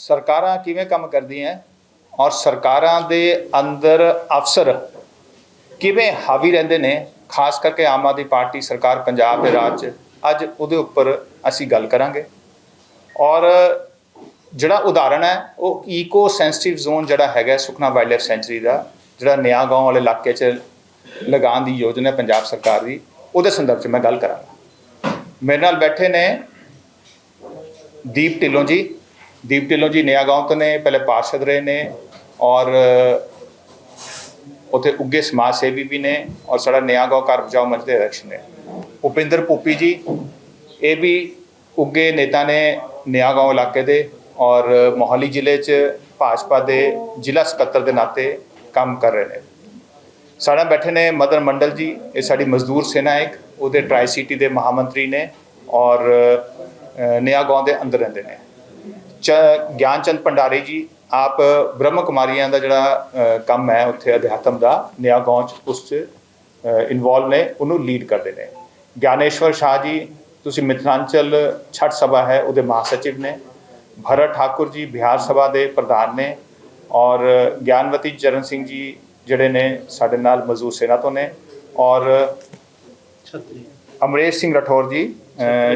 ਸਰਕਾਰਾਂ ਕਿਵੇਂ ਕੰਮ ਕਰਦੀਆਂ ਔਰ ਸਰਕਾਰਾਂ ਦੇ ਅੰਦਰ ਅਫਸਰ ਕਿਵੇਂ ਹਾਵੀ ਰਹਿੰਦੇ ਨੇ, ਖਾਸ ਕਰਕੇ ਆਮ ਆਦਮੀ ਪਾਰਟੀ ਸਰਕਾਰ ਪੰਜਾਬ ਦੇ ਰਾਜ 'ਚ, ਅੱਜ ਉਹਦੇ ਉੱਪਰ ਅਸੀਂ ਗੱਲ ਕਰਾਂਗੇ। ਔਰ ਜਿਹੜਾ ਉਦਾਹਰਣ ਹੈ, ਉਹ ਈਕੋ ਸੈਂਸਿਟਿਵ ਜ਼ੋਨ ਜਿਹੜਾ ਹੈਗਾ ਸੁਖਨਾ ਵਾਈਲਡਲਾਈਫ ਸੈਂਚਰੀ ਦਾ, ਜਿਹੜਾ ਨਿਆ ਗਾਉਂ ਵਾਲੇ ਇਲਾਕੇ 'ਚ ਲਗਾਉਣ ਦੀ ਯੋਜਨਾ ਪੰਜਾਬ ਸਰਕਾਰ ਦੀ, ਉਹਦੇ ਸੰਦਰਭ 'ਚ ਮੈਂ ਗੱਲ ਕਰਾਂਗਾ। ਮੇਰੇ ਨਾਲ ਬੈਠੇ ਨੇ ਦੀਪ ਢਿੱਲੋਂ ਜੀ ਦੀਪ ਢਿੱਲੋਂ ਜੀ ਨਿਆ ਗਾਉਂ ਤੋਂ ਨੇ ਪਹਿਲੇ ਪਾਰਸ਼ਦ ਰਹੇ ਨੇ ਔਰ ਉਥੇ ਉੱਗੇ ਸਮਾਜ ਸੇਵੀ ਵੀ ਨੇ ਔਰ ਸਾਡਾ ਨਿਆ ਗਾਉਂ ਘਰ ਬਚਾਓ ਮੰਚ ਦੇ ਅਧਿਕਸ਼ ਨੇ। ਉਪਿੰਦਰ ਪੂਪੀ ਜੀ ਇਹ ਵੀ ਉੱਗੇ ਨੇਤਾ ਨੇ ਨਿਆ ਗਾਉਂ ਇਲਾਕੇ ਦੇ ਔਰ ਮੋਹਾਲੀ ਜ਼ਿਲ੍ਹੇ 'ਚ ਭਾਜਪਾ ਦੇ ਜ਼ਿਲ੍ਹਾ ਸਕੱਤਰ ਦੇ ਨਾਤੇ ਕੰਮ ਕਰ ਰਹੇ ਨੇ। ਸਾਡਾ ਬੈਠੇ ਨੇ ਮਦਨ ਮੰਡਲ ਜੀ ਇਹ ਸਾਡੀ ਮਜ਼ਦੂਰ ਸੈਨਾ ਇੱਕ ਉਹਦੇ ਟਰਾਈ ਸਿਟੀ ਦੇ ਮਹਾਮੰਤਰੀ ਨੇ ਔਰ ਅ, ਨਿਆ ਗਾਉਂ ਦੇ ਅੰਦਰ ਰਹਿੰਦੇ ਨੇ। ਗਿਆਨ ਚੰਦ ਭੰਡਾਰੀ ਜੀ, ਆਪ ਬ੍ਰਹਮ ਕੁਮਾਰੀਆਂ ਦਾ ਜਿਹੜਾ ਕੰਮ ਹੈ ਉੱਥੇ ਅਧਿਆਤਮ ਦਾ, ਨਿਆ ਗਾਉਂ ਚ ਉਸ ਚ ਇਨਵੋਲਵ ਨੇ, ਉਹਨੂੰ ਲੀਡ ਕਰਦੇ ਨੇ। ਗਿਆਨੇਸ਼ਵਰ ਸ਼ਾਹ ਜੀ, ਤੁਸੀਂ ਮਿਥਲਾਂਚਲ ਛਠ ਸਭਾ ਹੈ, ਉਹਦੇ ਮਹਾਸਚਿਵ ਨੇ। ਭਰਤ ਠਾਕੁਰ ਜੀ, ਬਿਹਾਰ ਸਭਾ ਦੇ ਪ੍ਰਧਾਨ ਨੇ। ਔਰ ਗਿਆਨਵਤੀ ਚਰਨ ਸਿੰਘ ਜੀ, ਜਿਹੜੇ ਨੇ, ਸਾਡੇ ਨਾਲ ਮਜ਼ਦੂਰ ਸੇਨਾ ਤੋਂ ਨੇ। ਔਰ ਛਤਰੀ। ਅਮਰੇਸ਼ ਸਿੰਘ ਰਠੌਰ ਜੀ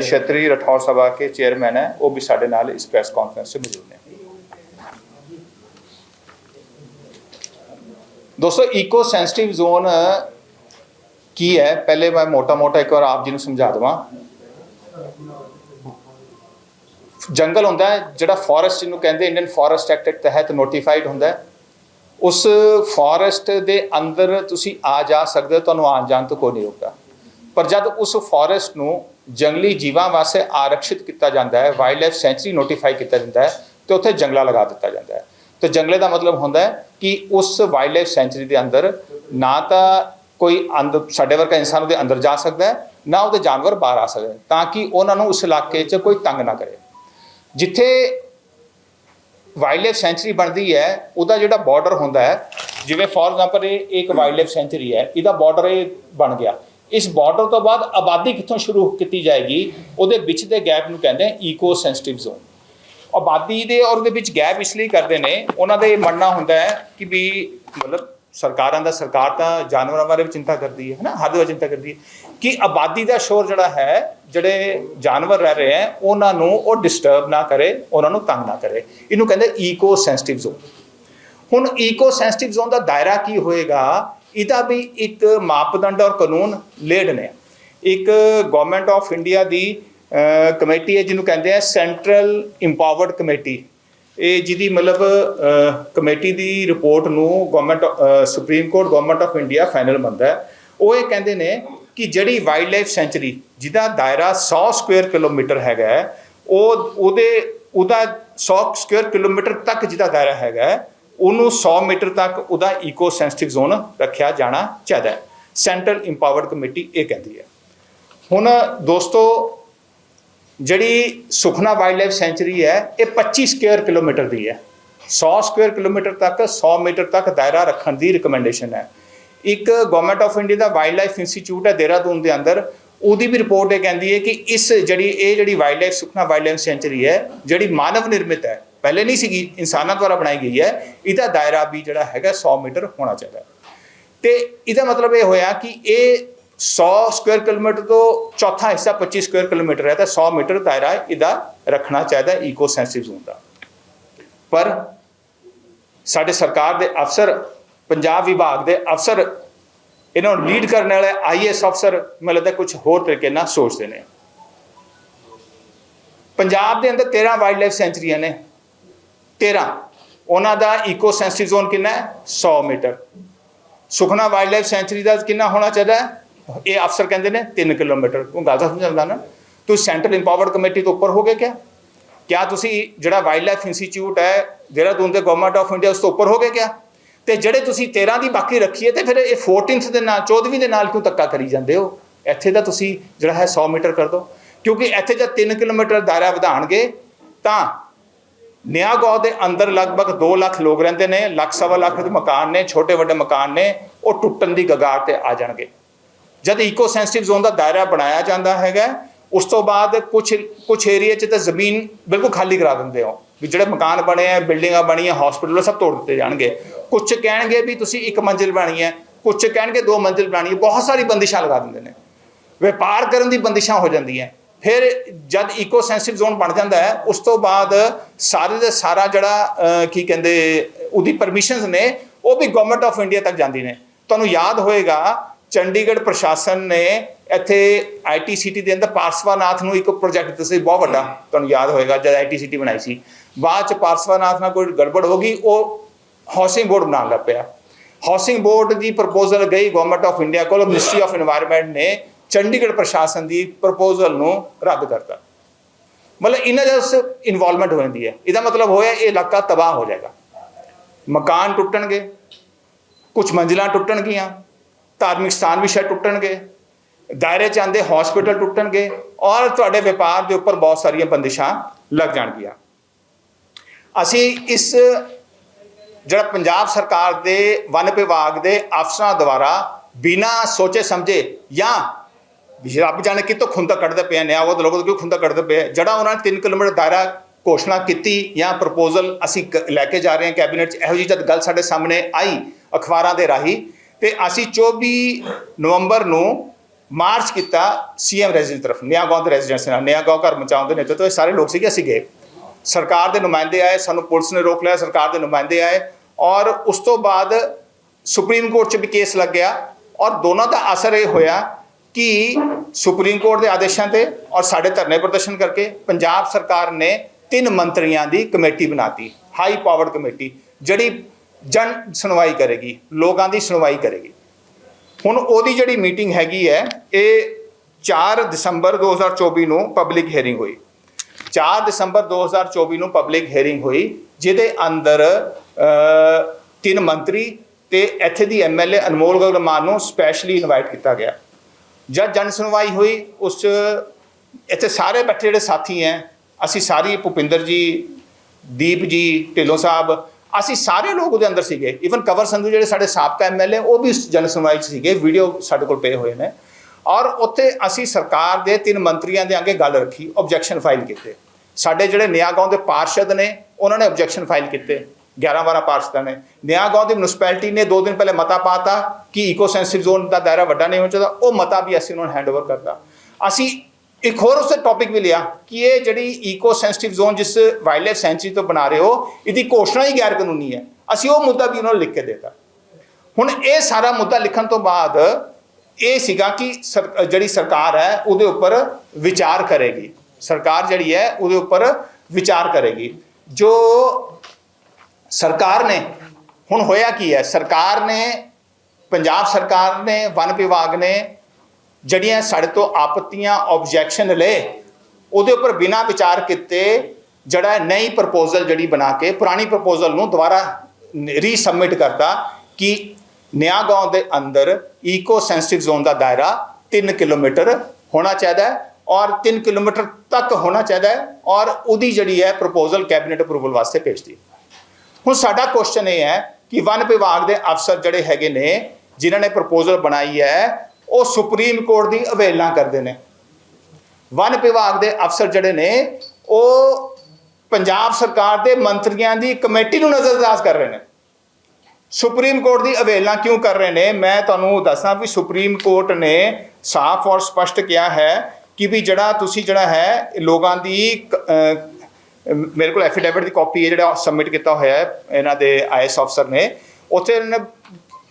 ਛਤਰੀ ਰਠੌਰ ਸਭਾ ਕੇ ਚੇਅਰਮੈਨ ਹੈ ਉਹ ਵੀ ਸਾਡੇ ਨਾਲ ਇਸ ਪ੍ਰੈਸ ਕਾਨਫਰੰਸ 'ਚ ਮੌਜੂਦ ਨੇ। ਦੋਸਤੋ ਇਕੋ ਸੈਂਸਿਟਿਵ ਜ਼ੋਨ ਕੀ ਹੈ? ਪਹਿਲੇ ਮੈਂ ਮੋਟਾ-ਮੋਟਾ ਇੱਕ ਵਾਰ ਆਪ ਜੀ ਨੂੰ ਸਮਝਾ ਦਵਾਂ। ਜੰਗਲ ਹੁੰਦਾ ਹੈ ਜਿਹੜਾ ਫੋਰੈਸਟ ਜਿਹਨੂੰ ਕਹਿੰਦੇ ਇੰਡੀਅਨ ਫੋਰੈਸਟ ਐਕਟ ਤਹਿਤ ਨੋਟੀਫਾਈਡ ਹੁੰਦਾ ਹੈ। ਉਸ ਫੋਰੈਸਟ ਦੇ ਅੰਦਰ ਤੁਸੀਂ ਆ ਜਾ ਸਕਦੇ ਹੋ ਤੁਹਾਨੂੰ ਆਉਣ ਜਾਣ ਤੋਂ ਕੋਈ ਨਹੀਂ ਰੋਕਦਾ। ਪਰ ਜਦ ਉਸ ਫੋਰੈਸਟ ਨੂੰ ਜੰਗਲੀ ਜੀਵਾਂ ਵਾਸਤੇ ਆਰਕਸ਼ਿਤ ਕੀਤਾ ਜਾਂਦਾ ਹੈ ਵਾਈਲਡ ਲਾਈਫ ਸੈਂਚੁਰੀ ਨੋਟੀਫਾਈ ਕੀਤਾ ਜਾਂਦਾ ਹੈ ਤੇ ਉੱਥੇ ਜੰਗਲਾ ਲਗਾ ਦਿੱਤਾ ਜਾਂਦਾ ਹੈ। ਤੇ ਜੰਗਲੇ ਦਾ ਮਤਲਬ ਹੁੰਦਾ ਹੈ ਕਿ ਉਸ ਵਾਈਲਡ ਲਾਈਫ ਸੈਂਚੁਰੀ ਦੇ ਅੰਦਰ ਨਾ ਤਾਂ ਕੋਈ ਅੰਦਰ ਸਾਡੇ ਵਰਗਾ ਇਨਸਾਨ ਉਹਦੇ ਅੰਦਰ ਜਾ ਸਕਦਾ ਹੈ, ਨਾ ਉਹਦੇ ਜਾਨਵਰ ਬਾਹਰ ਆ ਸਕਦੇ ਤਾਂ ਕਿ ਉਹਨਾਂ ਨੂੰ ਉਸ ਇਲਾਕੇ 'ਚ ਕੋਈ ਤੰਗ ਨਾ ਕਰੇ। ਜਿੱਥੇ ਵਾਈਲਡ ਲਾਈਫ ਸੈਂਚੁਰੀ ਬਣਦੀ ਹੈ, ਉਹਦਾ ਜਿਹੜਾ ਬਾਰਡਰ ਹੁੰਦਾ ਹੈ, ਜਿਵੇਂ ਫੋਰ ਐਗਜ਼ਾਮਪਲ ਇਹ ਇੱਕ ਵਾਈਲਡ ਲਾਈਫ ਸੈਂਚਰੀ ਹੈ, ਇਹਦਾ ਬਾਰਡਰ ਇਹ ਬਣ ਗਿਆ। ਇਸ ਬਾਰਡਰ ਤੋਂ ਬਾਅਦ ਆਬਾਦੀ ਕਿੱਥੋਂ ਸ਼ੁਰੂ ਕੀਤੀ ਜਾਏਗੀ? ਉਹਦੇ ਵਿੱਚ ਦੇ ਗੈਪ ਨੂੰ ਕਹਿੰਦੇ ਈਕੋ ਸੈਂਸਿਟਿਵ ਜ਼ੋਨ ਆਬਾਦੀ ਦੇ ਔਰ ਉਹਦੇ ਵਿੱਚ ਗੈਪ ਇਸ ਲਈ ਕਰਦੇ ਨੇ, ਉਹਨਾਂ ਦਾ ਇਹ ਮੰਨਣਾ ਹੁੰਦਾ ਹੈ ਕਿ ਵੀ ਮਤਲਬ ਸਰਕਾਰਾਂ ਦਾ ਸਰਕਾਰ ਤਾਂ ਜਾਨਵਰਾਂ ਬਾਰੇ ਵੀ ਚਿੰਤਾ ਕਰਦੀ ਹੈ, ਹਨਾ? ਹਰ ਦੇ ਚਿੰਤਾ ਕਰਦੀ ਹੈ ਕਿ ਆਬਾਦੀ ਦਾ ਸ਼ੋਰ ਜਿਹੜਾ ਹੈ, ਜਿਹੜੇ ਜਾਨਵਰ ਰਹਿ ਰਹੇ ਹੈ, ਉਹਨਾਂ ਨੂੰ ਉਹ ਡਿਸਟਰਬ ਨਾ ਕਰੇ, ਉਹਨਾਂ ਨੂੰ ਤੰਗ ਨਾ ਕਰੇ। ਇਹਨੂੰ ਕਹਿੰਦੇ ਈਕੋ ਸੈਂਸਿਟਿਵ ਜ਼ੋਨ ਹੁਣ ਈਕੋ ਸੈਂਸਿਟਿਵ ਜ਼ੋਨ ਦਾ ਦਾਇਰਾ ਕੀ ਹੋਏਗਾ? ਇਹਦਾ ਵੀ ਇੱਕ ਮਾਪਦੰਡ ਔਰ ਕਾਨੂੰਨ ਲੇਡ ਨੇ। ਇੱਕ ਗਵਰਨਮੈਂਟ ਆਫ ਇੰਡੀਆ ਦੀ ਕਮੇਟੀ ਹੈ ਜਿਹਨੂੰ ਕਹਿੰਦੇ ਆ ਸੈਂਟਰਲ ਇੰਪਾਵਰਡ ਕਮੇਟੀ ਇਹ ਜਿਹਦੀ ਮਤਲਬ ਕਮੇਟੀ ਦੀ ਰਿਪੋਰਟ ਨੂੰ government supreme court government of India final ਮੰਨਦਾ ਹੈ। ਉਹ ਇਹ ਕਹਿੰਦੇ ਨੇ ਕਿ ਜਿਹੜੀ ਵਾਈਲਡ ਲਾਈਫ ਸੈਂਚਰੀ ਜਿਹਦਾ ਦਾਇਰਾ 100 ਸਕੁਅਰ ਕਿਲੋਮੀਟਰ ਹੈਗਾ ਉਹ ਉਹਦੇ, ਉਹਦਾ 100 ਸਕੁਅਰ ਕਿਲੋਮੀਟਰ ਤੱਕ ਜਿਹਦਾ ਦਾਇਰਾ ਹੈਗਾ ਉਹਨੂੰ 100 ਮੀਟਰ ਤੱਕ ਉਹਦਾ ਈਕੋ ਸੈਂਸਿਟਿਵ ਜ਼ੋਨ ਰੱਖਿਆ ਜਾਣਾ ਚਾਹੀਦਾ ਹੈ। ਸੈਂਟਰਲ ਇੰਪਾਵਰਡ ਕਮੇਟੀ ਇਹ ਕਹਿੰਦੀ ਹੈ। ਹੁਣ ਦੋਸਤੋ, ਜਿਹੜੀ ਸੁਖਨਾ ਵਾਈਲਡ ਲਾਈਫ ਸੈਂਚੁਰੀ ਹੈ, ਇਹ 25 ਸਕੁਅਰ ਕਿਲੋਮੀਟਰ ਦੀ ਹੈ। 100 ਸਕੁਅਰ ਕਿਲੋਮੀਟਰ ਤੱਕ 100 ਮੀਟਰ ਤੱਕ ਦਾਇਰਾ ਰੱਖਣ ਦੀ ਰਿਕਮੈਂਡੇਸ਼ਨ ਹੈ। ਇੱਕ ਗਵਰਨਮੈਂਟ ਆਫ ਇੰਡੀਆ ਦਾ ਵਾਈਲਡ ਲਾਈਫ ਇੰਸਟੀਚਿਊਟ ਹੈ ਦੇਹਰਾਦੂਨ ਦੇ ਅੰਦਰ। ਉਹਦੀ ਵੀ ਰਿਪੋਰਟ ਇਹ ਕਹਿੰਦੀ ਹੈ ਕਿ ਇਸ ਜਿਹੜੀ, ਇਹ ਜਿਹੜੀ wildlife Sukhna wildlife sanctuary ਹੈ, ਜਿਹੜੀ ਮਾਨਵ ਨਿਰਮਿਤ ਹੈ ਪਹਿਲੇ ਨਹੀਂ ਸੀਗੀ, ਇਨਸਾਨਾਂ ਦੁਆਰਾ ਬਣਾਈ ਗਈ ਹੈ। ਇਹਦਾ ਦਾਇਰਾ ਵੀ ਜਿਹੜਾ ਹੈਗਾ 100 ਮੀਟਰ ਹੋਣਾ ਚਾਹੀਦਾ। ਹੈ। ਤੇ ਇਹਦਾ ਮਤਲਬ ਇਹ ਹੋਇਆ ਕਿ ਇਹ 100 ਸਕੁਅਰ ਕਿਲੋਮੀਟਰ ਤੋਂ ਚੌਥਾ ਹਿੱਸਾ 25 ਸਕੁਅਰ ਕਿਲੋਮੀਟਰ ਹੈ, ਤਾਂ 100 ਮੀਟਰ ਦਾਇਰਾ ਇਹਦਾ ਰੱਖਣਾ ਚਾਹੀਦਾ ਈਕੋ ਸੈਂਸਿਟਿਵ ਜ਼ੋਨ ਦਾ। ਪਰ ਸਾਡੇ ਸਰਕਾਰ ਦੇ ਅਫਸਰ, ਪੰਜਾਬ ਵਿਭਾਗ ਦੇ ਅਫਸਰ, ਇਹਨਾਂ ਨੂੰ ਲੀਡ ਕਰਨ ਵਾਲੇ ਆਈਐਸ ਅਫਸਰ, ਮੈਨੂੰ ਲੱਗਦਾ ਕੁਝ ਹੋਰ ਤਰੀਕੇ ਨਾਲ ਸੋਚਦੇ ਨੇ। ਪੰਜਾਬ ਦੇ ਅੰਦਰ 13 ਵਾਈਲਡ ਲਾਈਫ ਸੈਂਚਰੀਆਂ ਨੇ। 13 ਉਹਨਾਂ ਦਾ ਈਕੋ ਸੈਂਸਿਟਿਵ ਜ਼ੋਨ ਕਿੰਨਾ ਹੈ? 100 metre. Sukhna wildlife sanctuary ਦਾ ਕਿੰਨਾ ਹੋਣਾ ਚਾਹੀਦਾ ਹੈ? ਇਹ ਅਫਸਰ ਕਹਿੰਦੇ ਨੇ 3 ਕਿਲੋਮੀਟਰ। ਉਹ ਗੱਲ ਤਾਂ ਸਮਝਦਾ ਨਾ। ਤੁਸੀਂ ਸੈਂਟਰਲ ਇੰਪਾਵਰਡ ਕਮੇਟੀ ਤੋਂ ਉੱਪਰ ਹੋਗੇ ਕਿਆ? ਕਿਆ ਤੁਸੀਂ ਜਿਹੜਾ ਵਾਈਲਡ ਲਾਈਫ ਇੰਸਟੀਚਿਊਟ ਹੈ, ਦੇਹਰਾਦੂਨ ਦੇ ਗਵਰਨਮੈਂਟ ਆਫ ਇੰਡੀਆ ਉਸ ਤੋਂ ਉੱਪਰ ਹੋਗੇ ਕਿਆ? ਤੇ ਜਿਹੜੇ ਤੁਸੀਂ 13 ਦੀ ਬਾਕੀ ਰੱਖੀ ਹੈ ਤੇ ਫਿਰ ਇਹ 14th ਦੇ ਨਾਲ 14ਵੀਂ ਦੇ ਨਾਲ ਕਿਉਂ ਧੱਕਾ ਕਰੀ ਜਾਂਦੇ ਹੋ? ਇੱਥੇ ਤਾਂ ਤੁਸੀਂ ਜਿਹੜਾ ਹੈ 100 ਮੀਟਰ ਕਰ ਦਿਓ। ਕਿਉਂਕਿ ਇੱਥੇ ਜਦ 3 ਕਿਲੋਮੀਟਰ ਦਾਇਰਾ ਵਧਾਣਗੇ, ਤਾਂ ਨਿਆਗਾਉਂ ਦੇ ਅੰਦਰ ਲਗਭਗ 2 ਲੱਖ ਲੋਕ ਰਹਿੰਦੇ ਨੇ, ਲੱਖ ਸਵਾ ਲੱਖ ਦੇ ਮਕਾਨ ਨੇ, ਛੋਟੇ ਵੱਡੇ ਮਕਾਨ ਨੇ, ਉਹ ਟੁੱਟਣ ਦੀ ਗਗਾਰ ਤੇ ਆ ਜਾਣਗੇ। ਜਦ ਈਕੋ ਸੈਂਸਿਟਿਵ ਜ਼ੋਨ ਦਾ ਦਾਇਰਾ ਬਣਾਇਆ ਜਾਂਦਾ ਹੈਗਾ, ਉਸ ਤੋਂ ਬਾਅਦ ਕੁਝ ਕੁਝ ਏਰੀਆ 'ਚ ਤਾਂ ਜ਼ਮੀਨ ਬਿਲਕੁਲ ਖਾਲੀ ਕਰਾ ਦਿੰਦੇ ਹੋ ਵੀ ਜਿਹੜੇ ਮਕਾਨ ਬਣੇ ਆ, ਬਿਲਡਿੰਗਾਂ ਬਣੀਆਂ ਹਸਪੀਟਲ ਸਭ ਤੋੜ ਦਿੱਤੇ ਜਾਣਗੇ। ਕੁਝ ਕਹਿਣਗੇ ਵੀ ਤੁਸੀਂ ਇੱਕ ਮੰਜ਼ਿਲ ਬਣਾਣੀ ਹੈ ਕੁਝ ਕਹਿਣਗੇ ਦੋ ਮੰਜ਼ਿਲ ਬਣਾਣੀ ਹੈ, ਬਹੁਤ ਸਾਰੀ ਬੰਦਿਸ਼ਾਂ ਲਗਾ ਦਿੰਦੇ ਨੇ। ਵਪਾਰ ਕਰਨ ਦੀ ਬੰਦਿਸ਼ਾਂ ਹੋ ਜਾਂਦੀਆਂ। ਫਿਰ ਜਦ ਇਕੋ ਸੈਂਸਿਟਿਵ ਜ਼ੋਨ ਬਣ ਜਾਂਦਾ ਹੈ, ਉਸ ਤੋਂ ਬਾਅਦ ਸਾਰੇ ਦਾ ਸਾਰਾ ਜਿਹੜਾ ਕੀ ਕਹਿੰਦੇ, ਉਹਦੀ ਪਰਮਿਸ਼ਨਸ ਨੇ, ਉਹ ਵੀ ਗਵਰਨਮੈਂਟ ਆਫ ਇੰਡੀਆ ਤੱਕ ਜਾਂਦੀ ਨੇ। ਤੁਹਾਨੂੰ ਯਾਦ ਹੋਏਗਾ, ਚੰਡੀਗੜ੍ਹ ਪ੍ਰਸ਼ਾਸਨ ਨੇ ਇੱਥੇ ਆਈਟੀਸੀਟੀ ਦੇ ਅੰਦਰ ਪਾਰਸਵਾਨਾਥ ਨੂੰ ਇੱਕ ਪ੍ਰੋਜੈਕਟ ਦਿੱਤਾ ਸੀ, ਬਹੁਤ ਵੱਡਾ। ਤੁਹਾਨੂੰ ਯਾਦ ਹੋਏਗਾ, ਜਦ ਆਈਟੀਸੀਟੀ ਬਣਾਈ ਸੀ। ਬਾਅਦ ਚ ਪਾਰਸਵਾਨਾਥ ਨਾਲ ਕੋਈ ਗੜਬੜ ਹੋ ਗਈ, ਉਹ ਹਾਊਸਿੰਗ ਬੋਰਡ ਬਣਾਉਣ ਲੱਗ ਪਿਆ। ਹਾਊਸਿੰਗ ਬੋਰਡ ਦੀ ਪ੍ਰਪੋਜ਼ਲ ਗਈ ਗਵਰਨਮੈਂਟ ਆਫ ਇੰਡੀਆ ਕੋਲ ਮਿਨਿਸਟਰੀ ਆਫ এনवायरमेंट ਨੇ। ਚੰਡੀਗੜ੍ਹ ਪ੍ਰਸ਼ਾਸਨ ਦੀ ਪ੍ਰਪੋਜ਼ਲ ਨੂੰ ਰੱਦ ਕਰਤਾ। ਮਤਲਬ ਇਹਨਾਂ ਦਾ ਇਨਵੋਲਵਮੈਂਟ ਹੋ ਜਾਂਦੀ ਹੈ। ਇਹਦਾ ਮਤਲਬ ਹੋਇਆ ਇਹ ਇਲਾਕਾ ਤਬਾਹ ਹੋ ਜਾਏਗਾ। ਮਕਾਨ ਟੁੱਟਣਗੇ ਕੁਝ ਮੰਜ਼ਿਲਾਂ ਟੁੱਟਣਗੀਆਂ, ਧਾਰਮਿਕ ਸਥਾਨ ਵੀ ਸ਼ਾਇਦ ਟੁੱਟਣਗੇ, ਦਾਇਰੇ ਚ ਆਂਦੇ ਹਸਪੀਟਲ ਟੁੱਟਣਗੇ ਔਰ ਤੁਹਾਡੇ ਵਪਾਰ ਦੇ ਉੱਪਰ ਬਹੁਤ ਸਾਰੀਆਂ ਬੰਦਿਸ਼ਾਂ ਲੱਗ ਜਾਣਗੀਆਂ। ਅਸੀਂ ਇਸ ਜਿਹੜਾ ਪੰਜਾਬ ਸਰਕਾਰ ਦੇ ਵਨ ਵਿਭਾਗ ਦੇ ਅਫਸਰਾਂ ਦੁਆਰਾ ਬਿਨਾ ਸੋਚੇ ਸਮਝੇ ਜਾਂ ਰੱਬ ਜਾਣੇ ਕਿਤੋਂ ਖੁੰਦਾ ਕੱਢਦੇ ਪਏ ਆ, ਨਿਆ ਉਹ ਲੋਕ ਕਿਉਂ ਖੁੰਦਾ ਕੱਢਦੇ ਪਏ ਜਿਹੜਾ ਉਹਨਾਂ ਨੇ 3 ਕਿਲੋਮੀਟਰ ਦਾਇਰਾ ਘੋਸ਼ਣਾ ਕੀਤੀ ਜਾਂ ਪ੍ਰਪੋਜ਼ਲ ਅਸੀਂ ਕ- ਲੈ ਕੇ ਜਾ ਰਹੇ ਹਾਂ ਕੈਬਨਿਟ 'ਚ ਇਹੋ ਜਿਹੀ ਜਦ ਗੱਲ ਸਾਡੇ ਸਾਹਮਣੇ ਆਈ ਅਖਬਾਰਾਂ ਦੇ ਰਾਹੀਂ ਤੇ ਅਸੀਂ 24 ਨਵੰਬਰ ਨੂੰ ਮਾਰਚ ਕੀਤਾ ਸੀਐਮ ਰੈਜ਼ੀਡੈਂਸ ਤਰਫ ਨਿਆ ਗਾਉਂ ਦੇ ਰੈਜ਼ੀਡੈਂਸ ਨਾਲ ਨਿਆ ਗਾਉਂ ਘਰ ਮਚਾਉਣ ਦੇ ਨੇਤਰਤਵ ਇਹ ਸਾਰੇ ਲੋਕ ਸੀਗੇ ਅਸੀਂ ਗਏ। ਸਰਕਾਰ ਦੇ ਨੁਮਾਇੰਦੇ ਆਏ ਸਾਨੂੰ ਪੁਲਿਸ ਨੇ ਰੋਕ ਲਿਆ ਸਰਕਾਰ ਦੇ ਨੁਮਾਇੰਦੇ ਆਏ ਔਰ ਉਸ ਤੋਂ ਬਾਅਦ ਸੁਪਰੀਮ ਕੋਰਟ 'ਚ ਵੀ ਕੇਸ ਲੱਗਿਆ ਔਰ ਦੋਨਾਂ ਦਾ ਅਸਰ ਇਹ ਹੋਇਆ ਕਿ ਸੁਪਰੀਮ ਕੋਰਟ ਦੇ ਆਦੇਸ਼ਾਂ ਤੇ ਔਰ ਸਾਡੇ ਧਰਨੇ ਪ੍ਰਦਰਸ਼ਨ ਕਰਕੇ ਪੰਜਾਬ ਸਰਕਾਰ ਨੇ ਤਿੰਨ ਮੰਤਰੀਆਂ ਦੀ ਕਮੇਟੀ ਬਣਾਤੀ ਹਾਈ ਪਾਵਰਡ ਕਮੇਟੀ, ਜਿਹੜੀ ਜਨ ਸੁਣਵਾਈ ਕਰੇਗੀ, ਲੋਕਾਂ ਦੀ ਸੁਣਵਾਈ ਕਰੇਗੀ। ਹੁਣ ਉਹਦੀ ਜਿਹੜੀ ਮੀਟਿੰਗ ਹੈਗੀ ਹੈ, ਇਹ 4 ਦਸੰਬਰ 2024 ਨੂੰ ਪਬਲਿਕ ਹੀਅਰਿੰਗ ਹੋਈ। 4 ਦਸੰਬਰ 2024 ਨੂੰ ਪਬਲਿਕ ਹੀਅਰਿੰਗ ਹੋਈ, ਜਿਹਦੇ ਅੰਦਰ ਤਿੰਨ ਮੰਤਰੀ ਤੇ ਇੱਥੇ ਦੀ ਐਮਐਲਏ ਅਨਮੋਲ ਗਗਨ ਮਾਨ ਨੂੰ ਸਪੈਸ਼ਲੀ ਇਨਵਾਈਟ ਕੀਤਾ ਗਿਆ। ਜਦ ਜਨ ਸੁਣਵਾਈ ਹੋਈ, ਉਸ 'ਚ ਇੱਥੇ ਸਾਰੇ ਬੈਠੇ ਜਿਹੜੇ ਸਾਥੀ ਹੈ ਅਸੀਂ ਸਾਰੀ ਭੁਪਿੰਦਰ ਜੀ, ਦੀਪ ਜੀ, ਢਿੱਲੋਂ ਸਾਹਿਬ, ਅਸੀਂ ਸਾਰੇ ਲੋਕ ਉਹਦੇ ਅੰਦਰ ਸੀਗੇ। ਇਵਨ ਕਵਰ ਸੰਧੂ ਜਿਹੜੇ ਸਾਡੇ ਸਾਬਕਾ ਐਮਐਲਏ ਉਹ ਵੀ ਇਸ ਜਨ ਸੁਣਵਾਈ 'ਚ ਸੀਗੇ, ਵੀਡੀਓ ਸਾਡੇ ਕੋਲ ਪਏ ਹੋਏ ਨੇ। ਔਰ ਉੱਥੇ ਅਸੀਂ ਸਰਕਾਰ ਦੇ ਤਿੰਨ ਮੰਤਰੀਆਂ ਦੇ ਅੱਗੇ ਗੱਲ ਰੱਖੀ ਆਬਜੈਕਸ਼ਨ ਫਾਈਲ ਕੀਤੇ। ਸਾਡੇ ਜਿਹੜੇ ਨਿਆ ਗਾਉਂ ਦੇ ਪਾਰਸ਼ਦ ਨੇ, ਉਹਨਾਂ ਨੇ ਆਬਜੈਕਸ਼ਨ ਫਾਈਲ ਕੀਤੇ। 11 12 ਪਾਰਸ਼ਦਾਂ ਨੇ। ਨਿਆ ਗਾਉਂ ਦੀ ਮਿਊਨਿਸਪੈਲਿਟੀ ਨੇ ਦੋ ਦਿਨ ਪਹਿਲੇ ਮਤਾ ਪਾਤਾ ਕਿ ਇਕੋ ਸੈਂਸਿਟਿਵ ਜ਼ੋਨ ਦਾ ਦਾਇਰਾ ਵੱਡਾ ਨਹੀਂ ਹੋਣਾ ਚਾਹੀਦਾ। ਉਹ ਮਤਾ ਵੀ ਅਸੀਂ ਉਹਨਾਂ ਨੂੰ ਹੈਂਡਓਵਰ ਕਰਤਾ। ਅਸੀਂ ਇੱਕ ਹੋਰ ਉਸੇ ਟੌਪਿਕ ਵੀ ਲਿਆ ਕਿ ਇਹ ਜਿਹੜੀ ਇਕੋ ਸੈਂਸਿਟਿਵ ਜ਼ੋਨ ਜਿਸ ਵਾਈਲਡਲਾਈਫ ਸੈਂਚੁਰੀ ਤੋਂ ਬਣਾ ਰਹੇ ਹੋ, ਇਹਦੀ ਘੋਸ਼ਣਾ ਹੀ ਗੈਰ ਕਾਨੂੰਨੀ ਹੈ। ਅਸੀਂ ਉਹ ਮੁੱਦਾ ਵੀ ਉਹਨਾਂ ਨੂੰ ਲਿਖ ਕੇ ਦੇਤਾ। ਹੁਣ ਇਹ ਸਾਰਾ ਮੁੱਦਾ ਲਿਖਣ ਤੋਂ ਬਾਅਦ ਇਹ ਸੀਗਾ ਕਿ ਸਰ- ਜਿਹੜੀ ਸਰਕਾਰ ਹੈ, ਉਹਦੇ ਉੱਪਰ ਵਿਚਾਰ ਕਰੇਗੀ। ਸਰਕਾਰ ਜਿਹੜੀ ਹੈ, ਉਹਦੇ ਉੱਪਰ ਵਿਚਾਰ ਕਰੇਗੀ। ਜੋ ਸਰਕਾਰ ਨੇ, ਹੁਣ ਹੋਇਆ ਕੀ ਹੈ? ਸਰਕਾਰ ਨੇ, ਪੰਜਾਬ ਸਰਕਾਰ ਨੇ ਵਨ ਵਿਭਾਗ ਨੇ ਜਿਹੜੀਆਂ ਸਾਡੇ ਤੋਂ ਆਪਤੀਆਂ ਆਬਜੈਕਸ਼ਨ ਲਏ, ਉਹਦੇ ਉੱਪਰ ਬਿਨਾਂ ਵਿਚਾਰ ਕੀਤੇ ਜਿਹੜਾ ਨਈ ਪ੍ਰਪੋਜ਼ਲ ਜਿਹੜੀ ਬਣਾ ਕੇ, ਪੁਰਾਣੀ ਪ੍ਰਪੋਜ਼ਲ ਨੂੰ ਦੁਬਾਰਾ ਰੀਸਬਮਿਟ ਕਰਤਾ ਕਿ ਨਿਆ ਗਾਉਂ ਦੇ ਅੰਦਰ ਈਕੋ ਸੈਂਸਿਟਿਵ ਜ਼ੋਨ ਦਾ ਦਾਇਰਾ 3 ਕਿਲੋਮੀਟਰ ਹੋਣਾ ਚਾਹੀਦਾ ਹੈ ਔਰ 3 ਕਿਲੋਮੀਟਰ ਤੱਕ ਹੋਣਾ ਚਾਹੀਦਾ ਹੈ ਔਰ ਉਹਦੀ ਜਿਹੜੀ ਹੈ ਪ੍ਰਪੋਜ਼ਲ ਕੈਬਨਿਟ ਅਪਰੂਵਲ ਵਾਸਤੇ ਭੇਜਦੀ ਹੁਣ ਸਾਡਾ ਕੁਐਸਚਨ ਇਹ ਹੈ ਕਿ ਵਨ ਵਿਭਾਗ ਦੇ ਅਫਸਰ ਜਿਹੜੇ ਹੈਗੇ ਨੇ, ਜਿਨ੍ਹਾਂ ਨੇ ਪ੍ਰਪੋਜ਼ਲ ਬਣਾਈ ਹੈ, ਉਹ ਸੁਪਰੀਮ ਕੋਰਟ ਦੀ ਅਵਹੇਲਨਾ ਕਰਦੇ ਨੇ। ਵਨ ਵਿਭਾਗ ਦੇ ਅਫਸਰ ਜਿਹੜੇ ਨੇ, ਉਹ ਪੰਜਾਬ ਸਰਕਾਰ ਦੇ ਮੰਤਰੀਆਂ ਦੀ ਕਮੇਟੀ ਨੂੰ ਨਜ਼ਰਅੰਦਾਜ਼ ਕਰ ਰਹੇ ਨੇ। ਸੁਪਰੀਮ ਕੋਰਟ ਦੀ ਅਵਹੇਲਨਾ ਕਿਉਂ ਕਰ ਰਹੇ ਨੇ? ਮੈਂ ਤੁਹਾਨੂੰ ਦੱਸਾਂ ਵੀ ਸੁਪਰੀਮ ਕੋਰਟ ਨੇ ਸਾਫ਼ ਔਰ ਸਪਸ਼ਟ ਕਿਹਾ ਹੈ ਕਿ ਵੀ ਜਿਹੜਾ ਤੁਸੀਂ ਜਿਹੜਾ ਹੈ, ਲੋਕਾਂ ਦੀ ਮੇਰੇ ਕੋਲ ਐਫੀਡੇਵਿਟ ਦੀ ਕਾਪੀ ਹੈ ਜਿਹੜਾ ਸਬਮਿਟ ਕੀਤਾ ਹੋਇਆ ਹੈ, ਇਹਨਾਂ ਦੇ ਆਈਐਸ ਅਫਸਰ ਨੇ। ਉੱਥੇ ਇਹਨਾਂ ਨੇ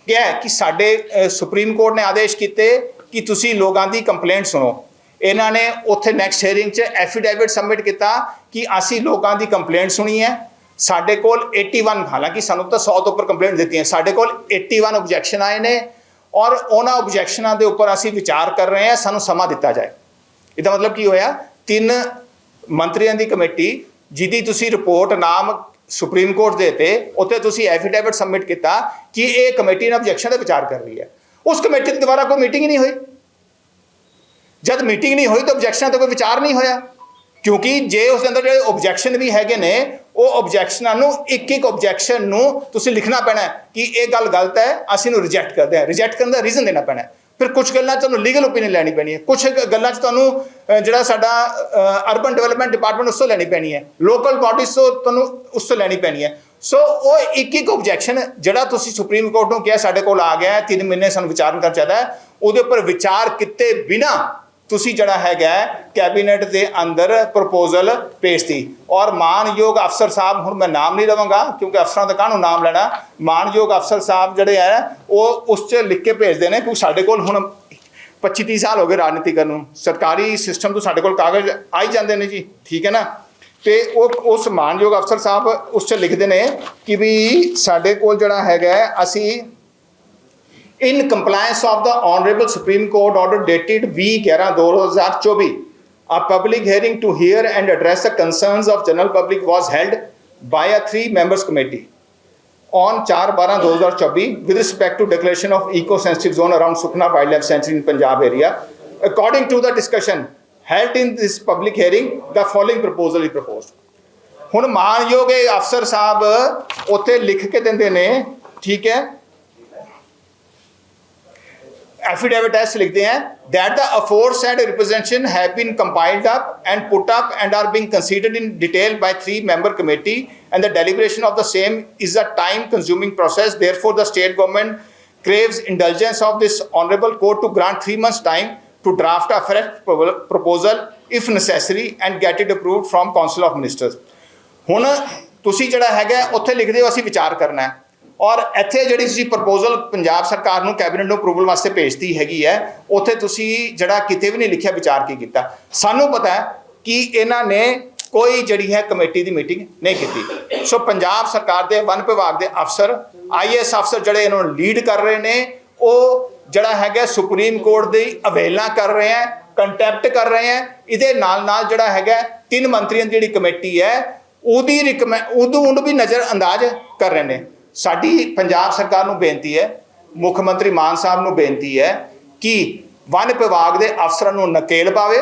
ਕਿਹਾ ਕਿ ਸਾਡੇ ਸੁਪਰੀਮ ਕੋਰਟ ਨੇ ਆਦੇਸ਼ ਕੀਤੇ ਕਿ ਤੁਸੀਂ ਲੋਕਾਂ ਦੀ ਕੰਪਲੇਂਟ ਸੁਣੋ। ਇਹਨਾਂ ਨੇ ਉੱਥੇ ਨੈਕਸਟ ਹੀਅਰਿੰਗ 'ਚ ਐਫੀਡੇਵਿਟ ਸਬਮਿਟ ਕੀਤਾ ਕਿ ਅਸੀਂ ਲੋਕਾਂ ਦੀ ਕੰਪਲੇਂਟ ਸੁਣੀ ਹੈ। ਸਾਡੇ ਕੋਲ 81 ਹਾਲਾਂਕਿ ਸਾਨੂੰ ਤਾਂ 100 ਤੋਂ ਉੱਪਰ ਕੰਪਲੇਂਟ ਦਿੱਤੀਆਂ। ਸਾਡੇ ਕੋਲ 81 ਆਬਜੈਕਸ਼ਨ ਆਏ ਨੇ ਔਰ ਉਹਨਾਂ ਆਬਜੈਕਸ਼ਨਾਂ ਦੇ ਉੱਪਰ ਅਸੀਂ ਵਿਚਾਰ ਕਰ ਰਹੇ ਹਾਂ, ਸਾਨੂੰ ਸਮਾਂ ਦਿੱਤਾ ਜਾਏ। ਇਹਦਾ ਮਤਲਬ ਕੀ ਹੋਇਆ? ਤਿੰਨ ਮੰਤਰੀਆਂ ਦੀ ਕਮੇਟੀ ਜਿਹਦੀ ਤੁਸੀਂ ਰਿਪੋਰਟ ਨਾਮ ਸੁਪਰੀਮ ਕੋਰਟ ਦੇ ਤੇ ਉੱਥੇ ਤੁਸੀਂ ਐਫੀਡੇਵਿਟ ਸਬਮਿਟ ਕੀਤਾ ਕਿ ਇਹ ਕਮੇਟੀ ਨੇ ਆਬਜੈਕਸ਼ਨ ਤੇ ਵਿਚਾਰ ਕਰ ਰਹੀ ਹੈ। ਉਸ ਕਮੇਟੀ ਦੇ ਦੁਆਰਾ ਕੋਈ ਮੀਟਿੰਗ ਨਹੀਂ ਹੋਈ। ਜਦ ਮੀਟਿੰਗ ਨਹੀਂ ਹੋਈ ਤਾਂ ਆਬਜੈਕਸ਼ਨ ਤੇ ਕੋਈ ਵਿਚਾਰ ਨਹੀਂ ਹੋਇਆ। ਕਿਉਂਕਿ ਜੇ ਉਸ ਦੇ ਅੰਦਰ ਜਿਹੜੇ ਆਬਜੈਕਸ਼ਨ ਵੀ ਹੈਗੇ ਨੇ, ਉਹ ਆਬਜੈਕਸ਼ਨਾਂ ਨੂੰ ਇੱਕ ਇੱਕ ਆਬਜੈਕਸ਼ਨ ਨੂੰ ਤੁਸੀਂ ਲਿਖਣਾ ਪੈਣਾ ਕਿ ਇਹ ਗੱਲ ਗਲਤ ਹੈ, ਅਸੀਂ ਨੂੰ ਰਿਜੈਕਟ ਕਰਦੇ ਹਾਂ। ਰਿਜੈਕਟ ਕਰਨ ਦਾ ਰੀਜ਼ਨ ਦੇਣਾ ਪੈਣਾ ਫਿਰ ਕੁਝ ਗੱਲਾਂ 'ਚ ਤੁਹਾਨੂੰ ਲੀਗਲ ਓਪੀਨੀਅਨ ਲੈਣੀ ਪੈਣੀ ਹੈ। ਕੁਝ ਗੱਲਾਂ 'ਚ ਤੁਹਾਨੂੰ ਜਿਹੜਾ ਸਾਡਾ ਅਰਬਨ ਡਿਵੈਲਪਮੈਂਟ ਡਿਪਾਰਟਮੈਂਟ ਉਸ ਤੋਂ ਲੈਣੀ ਪੈਣੀ ਹੈ। ਲੋਕਲ ਬਾਡੀਜ਼ ਤੋਂ ਤੁਹਾਨੂੰ ਉਸ ਤੋਂ ਲੈਣੀ ਪੈਣੀ ਹੈ। ਸੋ ਉਹ ਇੱਕ ਇੱਕ ਆਬਜੈਕਸ਼ਨ ਜਿਹੜਾ ਤੁਸੀਂ ਸੁਪਰੀਮ ਕੋਰਟ ਨੂੰ ਕਿਹਾ ਸਾਡੇ ਕੋਲ ਆ ਗਿਆ ਹੈ 3 ਮਹੀਨੇ ਸਾਨੂੰ ਵਿਚਾਰਨ ਕਰ ਚਾਹਦਾ ਉਹਦੇ ਉੱਪਰ ਵਿਚਾਰ ਕੀਤੇ ਬਿਨਾ ਤੁਸੀਂ ਜਿਹੜਾ ਹੈਗਾ ਕੈਬਨਿਟ ਦੇ ਅੰਦਰ ਪ੍ਰਪੋਜ਼ਲ ਭੇਜਤੀ। ਔਰ ਮਾਨਯੋਗ ਅਫਸਰ ਸਾਹਿਬ, ਹੁਣ ਮੈਂ ਨਾਮ ਨਹੀਂ ਲਵਾਂਗਾ, ਕਿਉਂਕਿ ਅਫਸਰਾਂ ਦਾ ਕਾਹਨੂੰ ਨਾਮ ਲੈਣਾ? ਮਾਨਯੋਗ ਅਫਸਰ ਸਾਹਿਬ ਜਿਹੜੇ ਹੈ, ਉਹ ਉਸ 'ਚ ਲਿਖ ਕੇ ਭੇਜਦੇ ਨੇ, ਕਿਉਂਕਿ ਸਾਡੇ ਕੋਲ ਹੁਣ 25 30 ਸਾਲ ਹੋ ਗਏ ਰਾਜਨੀਤੀ ਕਰਨ ਨੂੰ। ਸਰਕਾਰੀ ਸਿਸਟਮ ਤੋਂ ਸਾਡੇ ਕੋਲ ਕਾਗਜ਼ ਆਈ ਜਾਂਦੇ ਨੇ ਜੀ, ਠੀਕ ਹੈ ਨਾ? ਤੇ ਉਹ, ਉਸ ਮਾਨਯੋਗ ਅਫਸਰ ਸਾਹਿਬ ਉਸ 'ਚ ਲਿਖਦੇ ਨੇ ਕਿ ਵੀ ਸਾਡੇ ਕੋਲ ਜਿਹੜਾ ਹੈਗਾ ਅਸੀਂ in compliance of the honorable supreme court order dated v 11 2024 a public hearing to hear and address the concerns of general public was held by a three members committee on 4-12-2024 with respect to declaration of eco-sensitive zone around Sukna Wildlife Sanctuary in Punjab area. According to the discussion held in this public hearing, the following proposal is proposed. ਹੁਣ ਮਾਨਯੋਗ ਇਹ ਅਫਸਰ ਸਾਹਿਬ ਉੱਥੇ ਲਿਖ ਕੇ ਦਿੰਦੇ ਨੇ ਠੀਕ ਹੈ affidavit as ਲਿਖਦੇ हैं that the aforesaid representation have been compiled up and put up and are being considered in detail by three member committee and the deliberation of the same is a time consuming process therefore the state government craves indulgence of this honorable court to grant 3 months time to draft a fresh pro- proposal if necessary and get it approved from council of ministers ਹੁਣ ਤੁਸੀਂ ਜਿਹੜਾ ਹੈਗਾ ਉੱਥੇ ਲਿਖਦੇ ਹੋ ਅਸੀਂ ਵਿਚਾਰ ਕਰਨਾ ਹੈ ਔਰ ਇੱਥੇ ਜਿਹੜੀ ਤੁਸੀਂ ਪ੍ਰਪੋਜ਼ਲ ਪੰਜਾਬ ਸਰਕਾਰ ਨੂੰ ਕੈਬਨਿਟ ਨੂੰ ਅਪਰੂਵਲ ਵਾਸਤੇ ਭੇਜਤੀ ਹੈਗੀ ਹੈ, ਉੱਥੇ ਤੁਸੀਂ ਜਿਹੜਾ ਕਿਤੇ ਵੀ ਨਹੀਂ ਲਿਖਿਆ ਵਿਚਾਰ ਕੀ ਕੀਤਾ। ਸਾਨੂੰ ਪਤਾ ਹੈ ਕਿ ਇਹਨਾਂ ਨੇ ਕੋਈ ਜਿਹੜੀ ਹੈ ਕਮੇਟੀ ਦੀ ਮੀਟਿੰਗ ਨਹੀਂ ਕੀਤੀ। ਸੋ ਪੰਜਾਬ ਸਰਕਾਰ ਦੇ ਵਨ ਵਿਭਾਗ ਦੇ ਅਫਸਰ ਆਈਐਸ ਅਫਸਰ ਜਿਹੜੇ ਇਹਨਾਂ ਨੂੰ ਲੀਡ ਕਰ ਰਹੇ ਨੇ, ਉਹ ਜਿਹੜਾ ਹੈਗਾ ਸੁਪਰੀਮ ਕੋਰਟ ਦੀ ਅਵੇਲਨਾ ਕਰ ਰਹੇ ਹੈ ਕੰਟੈਕਟ ਕਰ ਰਹੇ ਹੈ। ਇਹਦੇ ਨਾਲ ਨਾਲ ਜਿਹੜਾ ਹੈਗਾ ਤਿੰਨ ਮੰਤਰੀਆਂ ਦੀ ਜਿਹੜੀ ਕਮੇਟੀ ਹੈ, ਉਹਦੀ ਰਿਕਮੈ ਉਦੋਂ ਉਹਨੂੰ ਵੀ ਨਜ਼ਰ ਅੰਦਾਜ਼ ਕਰ ਰਹੇ ਨੇ। ਸਾਡੀ ਪੰਜਾਬ ਸਰਕਾਰ ਨੂੰ ਬੇਨਤੀ ਹੈ, ਮੁੱਖ ਮੰਤਰੀ ਮਾਨ ਸਾਹਿਬ ਨੂੰ ਬੇਨਤੀ ਹੈ ਕਿ ਵਨ ਵਿਭਾਗ ਦੇ ਅਫਸਰਾਂ ਨੂੰ ਨਕੇਲ ਪਾਵੇ।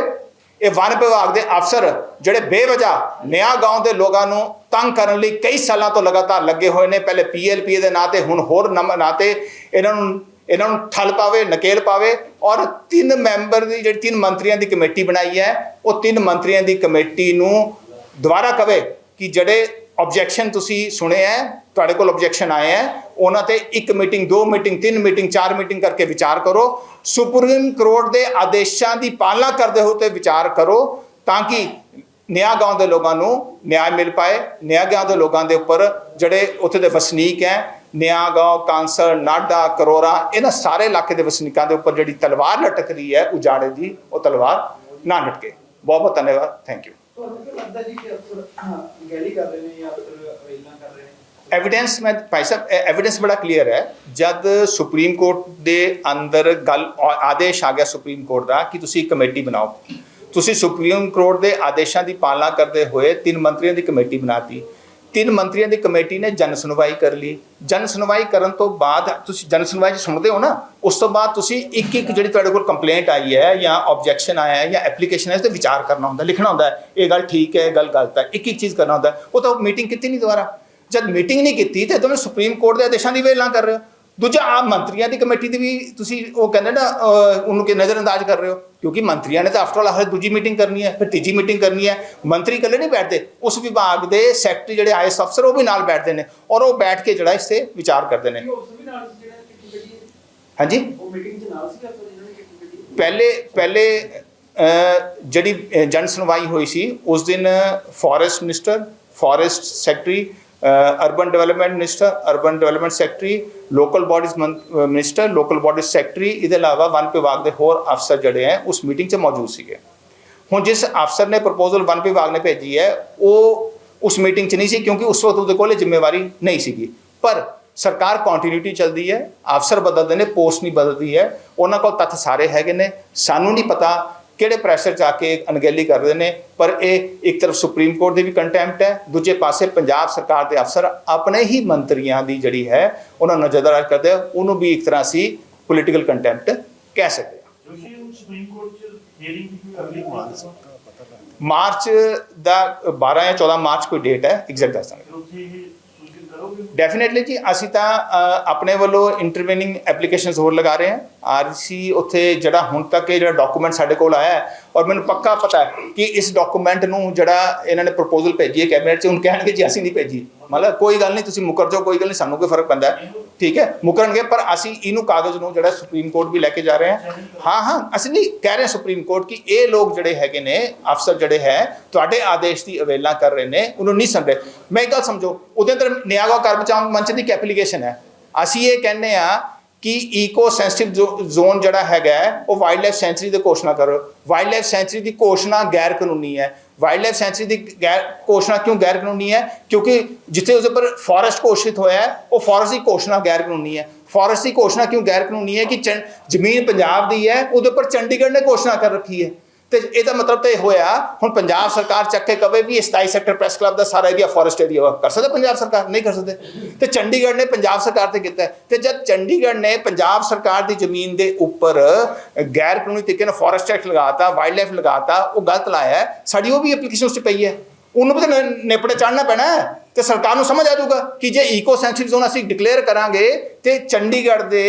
ਇਹ ਵਨ ਵਿਭਾਗ ਦੇ ਅਫਸਰ ਜਿਹੜੇ ਬੇਵਜ੍ਹਾ ਨਿਆ ਗਾਉਂ ਦੇ ਲੋਕਾਂ ਨੂੰ ਤੰਗ ਕਰਨ ਲਈ ਕਈ ਸਾਲਾਂ ਤੋਂ ਲਗਾਤਾਰ ਲੱਗੇ ਹੋਏ ਨੇ, ਪਹਿਲੇ ਪੀਐਲਪੀ ਦੇ ਨਾਂ ਤੇ ਹੁਣ ਹੋਰ ਨਾਂ ਤੇ ਇਹਨਾਂ ਨੂੰ ਇਹਨਾਂ ਨੂੰ ਠੱਲ ਪਾਵੇ, ਨਕੇਲ ਪਾਵੇ ਔਰ ਤਿੰਨ ਮੈਂਬਰ ਦੀ ਜਿਹੜੀ ਤਿੰਨ ਮੰਤਰੀਆਂ ਦੀ ਕਮੇਟੀ ਬਣਾਈ ਹੈ, ਉਹ ਤਿੰਨ ਮੰਤਰੀਆਂ ਦੀ ਕਮੇਟੀ ਨੂੰ ਦੁਬਾਰਾ ਕਵੇ ਕਿ ਜਿਹੜੇ ਆਬਜੈਕਸ਼ਨ ਤੁਸੀਂ ਸੁਣੇ ਹੈ ਤੁਹਾਡੇ ਕੋਲ ਆਬਜੈਕਸ਼ਨ ਆਏ ਹੈ ਉਹਨਾਂ ਤੇ ਇੱਕ ਮੀਟਿੰਗ ਦੋ ਮੀਟਿੰਗ ਤਿੰਨ ਮੀਟਿੰਗ ਚਾਰ ਮੀਟਿੰਗ ਕਰਕੇ ਵਿਚਾਰ ਕਰੋ। ਸੁਪਰੀਮ ਕੋਰਟ ਦੇ ਆਦੇਸ਼ਾਂ ਦੀ ਪਾਲਣਾ ਕਰਦੇ ਹੋਏ ਤੇ ਵਿਚਾਰ ਕਰੋ ਤਾਂ ਕਿ ਨਿਆਂ ਗਾਉਂ ਦੇ ਲੋਕਾਂ ਨੂੰ ਨਿਆਂ ਮਿਲ ਪਾਏ। ਨਿਆਂ ਗਾਉਂ ਦੇ ਲੋਕਾਂ ਦੇ ਉੱਪਰ ਜਿਹੜੇ ਉੱਥੇ ਦੇ ਵਸਨੀਕ ਹੈ ਨਿਆਂ ਗਾਉਂ ਕਾਂਸਰ ਨਾਡਾ, ਕਰੋਰਾ, ਇਹਨਾਂ ਸਾਰੇ ਇਲਾਕੇ ਦੇ ਵਸਨੀਕਾਂ ਦੇ ਉੱਪਰ ਜਿਹੜੀ ਤਲਵਾਰ ਲਟਕ ਰਹੀ ਹੈ ਉਜਾੜੇ ਦੀ, ਉਹ ਤਲਵਾਰ ਨਾ ਲਟਕੇ। ਬਹੁਤ ਬਹੁਤ ਧੰਨਵਾਦ। ਥੈਂਕ ਯੂ ਤੁਹਾਨੂੰ ਕੀ ਲੱਗਦਾ ਜੀ ਕਿ ਅਫਸਰ ਗੈਲੀ ਕਰ ਰਹੇ ਨੇ ਜਾਂ ਅਫਸਰ ਅਵੇਲਨਾ ਕਰ ਰਹੇ ਨੇ। ਐਵੀਡੈਂਸ ਮੈਂ ਭਾਈ ਸਾਹਿਬ ਐਵੀਡੈਂਸ ਬੜਾ ਕਲੀਅਰ ਹੈ। ਜਦ ਸੁਪਰੀਮ ਕੋਰਟ ਦੇ ਅੰਦਰ ਗੱਲ ਆਦੇਸ਼ ਆ ਗਿਆ ਸੁਪਰੀਮ ਕੋਰਟ ਦਾ ਕਿ ਤੁਸੀਂ ਕਮੇਟੀ ਬਣਾਓ। ਤੁਸੀਂ ਸੁਪਰੀਮ ਕੋਰਟ ਦੇ ਆਦੇਸ਼ਾਂ ਦੀ ਪਾਲਣਾ ਕਰਦੇ ਹੋਏ ਤਿੰਨ ਮੰਤਰੀਆਂ ਦੀ ਕਮੇਟੀ ਬਣਾਤੀ। ਤਿੰਨ ਮੰਤਰੀਆਂ ਦੀ ਕਮੇਟੀ ਨੇ ਜਨ ਸੁਣਵਾਈ ਕਰ ਲਈ। ਜਨ ਸੁਣਵਾਈ ਕਰਨ ਤੋਂ ਬਾਅਦ ਤੁਸੀਂ ਜਨ ਸੁਣਵਾਈ 'ਚ ਸੁਣਦੇ ਹੋ ਨਾ, ਉਸ ਤੋਂ ਬਾਅਦ ਤੁਸੀਂ ਇੱਕ ਇੱਕ ਜਿਹੜੀ ਤੁਹਾਡੇ ਕੋਲ ਕੰਪਲੇਂਟ ਆਈ ਹੈ ਜਾਂ ਆਬਜੈਕਸ਼ਨ ਆਇਆ ਹੈ ਜਾਂ ਐਪਲੀਕੇਸ਼ਨ ਹੈ ਉਸ ਤੇ ਵਿਚਾਰ ਕਰਨਾ ਹੁੰਦਾ, ਲਿਖਣਾ ਹੁੰਦਾ ਹੈ, ਇਹ ਗੱਲ ਠੀਕ ਹੈ, ਇਹ ਗੱਲ ਗਲਤ ਹੈ ਇੱਕ ਇੱਕ ਚੀਜ਼ ਕਰਨਾ ਹੁੰਦਾ ਉਹ ਤਾਂ ਮੀਟਿੰਗ ਕੀਤੀ ਨਹੀਂ ਦੁਬਾਰਾ। ਜਦ ਮੀਟਿੰਗ ਨਹੀਂ ਕੀਤੀ ਤੇ ਤੁਹਾਨੂੰ ਸੁਪਰੀਮ ਕੋਰਟ ਦੇ ਆਦੇਸ਼ਾਂ ਦੀ ਵੇਲਾ ਕਰ ਰਹੇ ਹੋ। ਦੂਜਾ ਆਪ ਮੰਤਰੀਆਂ ਦੀ ਕਮੇਟੀ ਦੀ ਵੀ ਤੁਸੀਂ ਉਹ ਕਹਿੰਦੇ ਨਾ ਅਹ, ਉਹਨੂੰ ਕਿ ਨਜ਼ਰ ਅੰਦਾਜ਼ ਕਰ ਰਹੇ ਹੋ ਕਿਉਂਕਿ ਮੰਤਰੀਆਂ ਨੇ ਤਾਂ ਆਫਟਰ ਆਲ ਹਰ ਦੂਜੀ ਮੀਟਿੰਗ ਕਰਨੀ ਹੈ ਫਿਰ ਤੀਜੀ ਮੀਟਿੰਗ ਕਰਨੀ ਹੈ ਮੰਤਰੀ ਇਕੱਲੇ ਨਹੀਂ ਬੈਠਦੇ ਉਸ ਵਿਭਾਗ ਦੇ ਸੈਕਟਰੀ ਜਿਹੜੇ ਆਈਐਸ ਅਫਸਰ ਉਹ ਵੀ ਨਾਲ ਬੈਠਦੇ ਨੇ ਔਰ ਉਹ ਬੈਠ ਕੇ ਜਿਹੜਾ ਇਸ ਤੇ ਵਿਚਾਰ ਕਰਦੇ ਨੇ। ਵੀ ਨਾਲ ਜਿਹੜਾ ਕਿੱਟੀ ਹਾਂਜੀ? ਉਹ ਮੀਟਿੰਗ 'ਚ ਨਾਲ ਸੀ ਅਫਸਰ ਜਿਹਨਾਂ ਨੇ ਕਿੱਟੀ ਕੱਢੀ ਪਹਿਲੇ ਪਹਿਲੇ ਅਹ, ਜਿਹੜੀ ਅਹ, ਜਨ ਸੁਣਵਾਈ ਹੋਈ ਸੀ ਉਸ ਦਿਨ forest minister forest secretary urban development minister urban development secretary local bodies minister local bodies secretary ਇਹਦੇ ਇਲਾਵਾ ਵਨ ਵਿਭਾਗ ਦੇ ਹੋਰ ਅਫਸਰ ਜਿਹੜੇ ਹੈ ਉਸ ਮੀਟਿੰਗ 'ਚ ਮੌਜੂਦ ਸੀਗੇ ਹੁਣ ਜਿਸ ਅਫਸਰ ਨੇ ਪ੍ਰਪੋਜ਼ਲ ਵਨ ਵਿਭਾਗ ਨੇ ਭੇਜੀ ਹੈ ਉਹ ਉਸ ਮੀਟਿੰਗ 'ਚ ਨਹੀਂ ਸੀ ਕਿਉਂਕਿ ਉਸ ਵਕਤ ਉਹਦੇ ਕੋਲ ਜ਼ਿੰਮੇਵਾਰੀ ਨਹੀਂ ਸੀਗੀ ਪਰ ਸਰਕਾਰ ਕੰਟੀਨਿਊਟੀ ਚੱਲਦੀ ਹੈ ਅਫਸਰ ਬਦਲਦੇ ਨੇ ਪੋਸਟ ਨਹੀਂ ਬਦਲਦੀ ਹੈ ਉਹਨਾਂ ਕੋਲ ਤੱਥ ਸਾਰੇ ਹੈਗੇ ਨੇ ਸਾਨੂੰ ਨਹੀਂ ਪਤਾ ਕਿਹੜੇ ਪ੍ਰੈਸ਼ਰ 'ਚ ਆ ਕੇ ਅਣਗਹਿਲੀ ਕਰਦੇ ਨੇ? ਪਰ ਇਹ ਇੱਕ ਤਰਫ ਸੁਪਰੀਮ ਕੋਰਟ ਦੀ ਵੀ ਕੰਟੈਂਪਟ ਹੈ ਦੂਜੇ ਪਾਸੇ ਪੰਜਾਬ ਸਰਕਾਰ ਦੇ ਅਫਸਰ ਆਪਣੇ ਹੀ ਮੰਤਰੀਆਂ ਦੀ ਜਿਹੜੀ ਹੈ ਉਹਨਾਂ ਨੂੰ ਨਜ਼ਰਅੰਦਾਜ਼ ਕਰਦੇ ਉਹਨੂੰ ਵੀ ਇੱਕ ਤਰ੍ਹਾਂ ਸੀ ਪੋਲੀਟੀਕਲ ਕੰਟੈਂਪਟ ਕਹਿ ਸਕਦੇ ਹਾਂ। ਜੋਸ਼ੀ ਹੁਣ ਸੁਪਰੀਮ ਕੋਰਟ ਚ ਹੀਅਰਿੰਗ ਦੀ ਕੋਈ ਅਗਲੀ ਮਾਰਚ ਮਾਰਚ ਦਾ 12 ਜਾਂ 14 ਮਾਰਚ ਕੋਈ ਡੇਟ ਹੈ ਐਗਜ਼ੈਕਟ ਦੱਸ ਦਾਂਗੇ। ਡੈਫੀਨਿਟਲੀ ਜੀ, ਅਸੀਂ ਤਾਂ ਆਪਣੇ ਵੱਲੋਂ ਇੰਟਰਵੈਨਿੰਗ ਐਪਲੀਕੇਸ਼ਨਸ ਹੋਰ ਲਗਾ ਰਹੇ ਹਾਂ। ਆਰਸੀ ਉੱਥੇ ਜਿਹੜਾ ਹੁਣ ਤੱਕ ਇਹ ਜਿਹੜਾ ਡਾਕੂਮੈਂਟ ਸਾਡੇ ਕੋਲ ਆਇਆ ਹੈ, ਔਰ ਮੈਨੂੰ ਪੱਕਾ ਪਤਾ ਹੈ ਕਿ ਇਸ ਡਾਕੂਮੈਂਟ ਨੂੰ ਜਿਹੜਾ ਇਹਨਾਂ ਨੇ ਪ੍ਰਪੋਜ਼ਲ ਭੇਜੀ ਹੈ ਕੈਬਨਿਟ 'ਚ, ਹੁਣ ਕਹਿਣਗੇ ਜੀ ਅਸੀਂ ਨਹੀਂ ਭੇਜੀ। ਮਤਲਬ ਕੋਈ ਗੱਲ ਨਹੀਂ, ਤੁਸੀਂ ਮੁਕਰ ਜਾਓ, ਕੋਈ ਗੱਲ ਨਹੀਂ, ਸਾਨੂੰ ਕੋਈ ਫ਼ਰਕ ਪੈਂਦਾ ਠੀਕ ਹੈ ਮੁਕਰਨਗੇ ਪਰ ਅਸੀਂ ਇਹਨੂੰ ਕਾਗਜ਼ ਨੂੰ ਜਿਹੜਾ ਸੁਪਰੀਮ ਕੋਰਟ ਵੀ ਲੈ ਕੇ ਜਾ ਰਹੇ ਹਾਂ। ਹਾਂ ਹਾਂ ਅਸੀਂ ਨਹੀਂ ਕਹਿ ਰਹੇ ਸੁਪਰੀਮ ਕੋਰਟ ਕਿ ਇਹ ਲੋਕ ਜਿਹੜੇ ਹੈਗੇ ਨੇ ਅਫਸਰ ਜਿਹੜੇ ਹੈ ਤੁਹਾਡੇ ਆਦੇਸ਼ ਦੀ ਅਵੇਲਨਾ ਕਰ ਰਹੇ ਨੇ ਉਹਨੂੰ ਨਹੀਂ ਰਹੇ ਮੈਂ ਇੱਕ ਗੱਲ ਸਮਝੋ ਉਹਦੇ ਅੰਦਰ ਨਿਆਗਾ ਕਰ ਬਚਾਓ ਮੰਚ ਦੀ ਇੱਕ ਐਪਲੀਕੇਸ਼ਨ ਹੈ। ਅਸੀਂ ਇਹ ਕਹਿੰਦੇ ਆ ਕਿ ਈਕੋ ਸੈਂਸਿਟਿਵ ਜ਼ੋਨ ਜਿਹੜਾ ਹੈਗਾ ਉਹ ਵਾਈਲਡ ਲਾਈਫ ਸੈਂਚਰੀ ਦੀ ਘੋਸ਼ਣਾ ਕਰੋ। ਵਾਈਲਡ ਲਾਈਫ ਸੈਂਚਰੀ ਦੀ ਘੋਸ਼ਣਾ ਗੈਰ ਕਾਨੂੰਨੀ ਹੈ। ਵਾਈਲਡ ਲਾਈਫ ਸੈਂਚਰੀ ਦੀ ਗੈਰ ਘੋਸ਼ਣਾ ਕਿਉਂ ਗੈਰ ਕਾਨੂੰਨੀ ਹੈ? ਕਿਉਂਕਿ ਜਿੱਥੇ ਉਸ ਉੱਪਰ ਫੋਰੈਸਟ ਘੋਸ਼ਿਤ ਹੋਇਆ ਹੈ, ਉਹ ਫੋਰੈਸਟ ਦੀ ਘੋਸ਼ਣਾ ਗੈਰ ਕਾਨੂੰਨੀ ਹੈ। ਫੋਰੈਸਟ ਦੀ ਘੋਸ਼ਣਾ ਕਿਉਂ ਗੈਰ ਕਾਨੂੰਨੀ ਹੈ? ਕਿ ਜ਼ਮੀਨ ਪੰਜਾਬ ਦੀ ਹੈ, ਉਹਦੇ ਉੱਪਰ ਚੰਡੀਗੜ੍ਹ ਨੇ ਘੋਸ਼ਣਾ ਕਰ ਰੱਖੀ ਹੈ। ਤੇ ਇਹਦਾ ਮਤਲਬ ਤਾਂ ਇਹ ਹੋਇਆ, ਹੁਣ ਪੰਜਾਬ ਸਰਕਾਰ ਚੱਕ ਕੇ ਕਵੇ ਵੀ ਇਹ 27 ਸੈਕਟਰ ਪ੍ਰੈਸ ਕਲੱਬ ਦਾ ਸਾਰਾ ਏਰੀਆ ਫੋਰੈਸਟ ਏਰੀਆ ਕਰ ਸਕਦਾ ਪੰਜਾਬ ਸਰਕਾਰ? ਨਹੀਂ ਕਰ ਸਕਦੇ। ਤੇ ਚੰਡੀਗੜ੍ਹ ਨੇ ਪੰਜਾਬ ਸਰਕਾਰ ਤੇ ਕੀਤਾ। ਹੈ। ਤੇ ਜਦ ਚੰਡੀਗੜ੍ਹ ਨੇ ਪੰਜਾਬ ਸਰਕਾਰ ਦੀ ਜ਼ਮੀਨ ਦੇ ਉੱਪਰ ਗੈਰ ਕਾਨੂੰਨੀ ਤਰੀਕੇ ਨਾਲ ਫੋਰੈਸਟ ਐਕਟ ਲਗਾਤਾ ਵਾਈਲਡ ਲਾਈਫ ਲਗਾਤਾ, ਉਹ ਗਲਤ ਲਾਇਆ ਸਾਡੀ ਉਹ ਵੀ ਐਪਲੀਕੇਸ਼ਨ ਉਸ 'ਚ ਪਈ ਹੈ। ਉਹਨੂੰ ਵੀ ਤਾਂ ਨੇਪੜੇ ਚੜ੍ਹਨਾ ਪੈਣਾ ਹੈ ਤੇ ਸਰਕਾਰ ਨੂੰ ਸਮਝ ਆ ਜਾਊਗਾ ਕਿ ਜੇ ਈਕੋ ਸੈਂਸਿਟਿਵ ਜ਼ੋਨ ਅਸੀਂ ਡਿਕਲੇਅਰ ਕਰਾਂਗੇ ਤੇ ਚੰਡੀਗੜ੍ਹ ਦੇ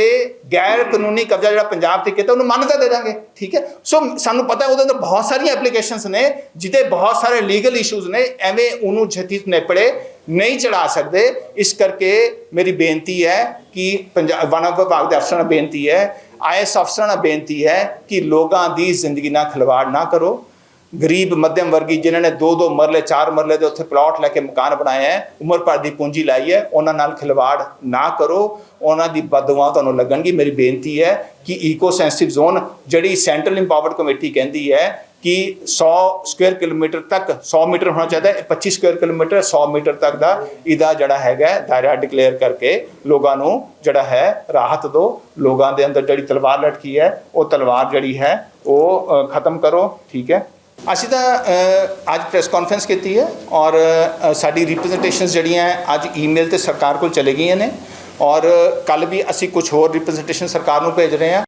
ਗੈਰ ਕਾਨੂੰਨੀ ਕਬਜ਼ਾ ਜਿਹੜਾ ਪੰਜਾਬ ਤੇ ਕੀਤਾ ਉਹਨੂੰ ਮਾਨਤਾ ਦੇ ਦਾਂਗੇ, ਠੀਕ ਹੈ? ਸੋ ਸਾਨੂੰ ਪਤਾ ਉਹਦੇ ਅੰਦਰ ਬਹੁਤ ਸਾਰੀਆਂ ਐਪਲੀਕੇਸ਼ਨਸ ਨੇ ਜਿਹਦੇ ਬਹੁਤ ਸਾਰੇ ਲੀਗਲ ਇਸ਼ੂਜ਼ ਨੇ, ਐਵੇਂ ਉਹਨੂੰ ਜਤੀ ਨੇਪੜੇ ਨਹੀਂ ਚੜਾ ਸਕਦੇ। ਇਸ ਕਰਕੇ ਮੇਰੀ ਬੇਨਤੀ ਹੈ ਕਿ ਪੰਜਾਬ ਵਨ ਵਿਭਾਗ ਦੇ ਅਫਸਰਾਂ ਨੂੰ ਬੇਨਤੀ ਹੈ ਆਈਐਸ ਅਫਸਰਾਂ ਨੂੰ ਬੇਨਤੀ ਹੈ ਕਿ ਲੋਕਾਂ ਦੀ ਜ਼ਿੰਦਗੀ ਨਾਲ ਖਿਲਵਾੜ ਨਾ ਕਰੋ। ਗਰੀਬ ਮੱਧਮ ਵਰਗੀ ਜਿਨ੍ਹਾਂ ਨੇ ਦੋ ਦੋ ਮਰਲੇ, ਚਾਰ ਮਰਲੇ ਦੇ ਉੱਥੇ ਪਲਾਟ ਲੈ ਕੇ ਮਕਾਨ ਬਣਾਏ ਹੈ, ਉਮਰ ਭਰ ਦੀ ਪੂੰਜੀ ਲਾਈ ਹੈ, ਉਹਨਾਂ ਨਾਲ ਖਿਲਵਾੜ ਨਾ ਕਰੋ, ਉਹਨਾਂ ਦੀ ਬਦਦੁਆ ਤੁਹਾਨੂੰ ਲੱਗਣਗੀ। ਮੇਰੀ ਬੇਨਤੀ ਹੈ ਕਿ ਈਕੋ ਸੈਂਸਿਟਿਵ ਜ਼ੋਨ ਜਿਹੜੀ ਸੈਂਟਰਲ ਇੰਪਾਵਰਡ ਕਮੇਟੀ ਕਹਿੰਦੀ ਹੈ ਕਿ 100 ਸਕੁਅਰ ਕਿਲੋਮੀਟਰ ਤੱਕ 100 ਮੀਟਰ ਹੋਣਾ ਚਾਹੀਦਾ ਹੈ 25 ਸਕੁਅਰ ਕਿਲੋਮੀਟਰ 100 ਮੀਟਰ ਤੱਕ ਦਾ ਇਹਦਾ ਜਿਹੜਾ ਹੈਗਾ ਦਾਇਰਾ ਡਿਕਲੇਅਰ ਕਰਕੇ ਲੋਕਾਂ ਨੂੰ ਜਿਹੜਾ ਹੈ ਰਾਹਤ ਦਿਓ। ਲੋਕਾਂ ਦੇ ਅੰਦਰ ਜਿਹੜੀ ਤਲਵਾਰ ਲਟਕੀ ਹੈ, ਉਹ ਤਲਵਾਰ ਜਿਹੜੀ ਹੈ, ਉਹ ਖਤਮ ਕਰੋ, ਠੀਕ ਹੈ? ਅਸੀਂ ਤਾਂ ਅੱਜ ਪ੍ਰੈਸ ਕਾਨਫਰੰਸ ਕੀਤੀ ਹੈ ਔਰ ਸਾਡੀ ਰਿਪਰੈਜ਼ੈਂਟੇਸ਼ਨਸ ਜਿਹੜੀਆਂ ਅੱਜ ਈਮੇਲ ਤੇ ਸਰਕਾਰ ਕੋਲ ਚਲੇ ਗਈਆਂ ਨੇ ਔਰ ਕੱਲ ਵੀ ਅਸੀਂ ਕੁਝ ਹੋਰ ਰਿਪਰੈਜ਼ੈਂਟੇਸ਼ਨ ਸਰਕਾਰ ਨੂੰ ਭੇਜ ਰਹੇ ਹਾਂ।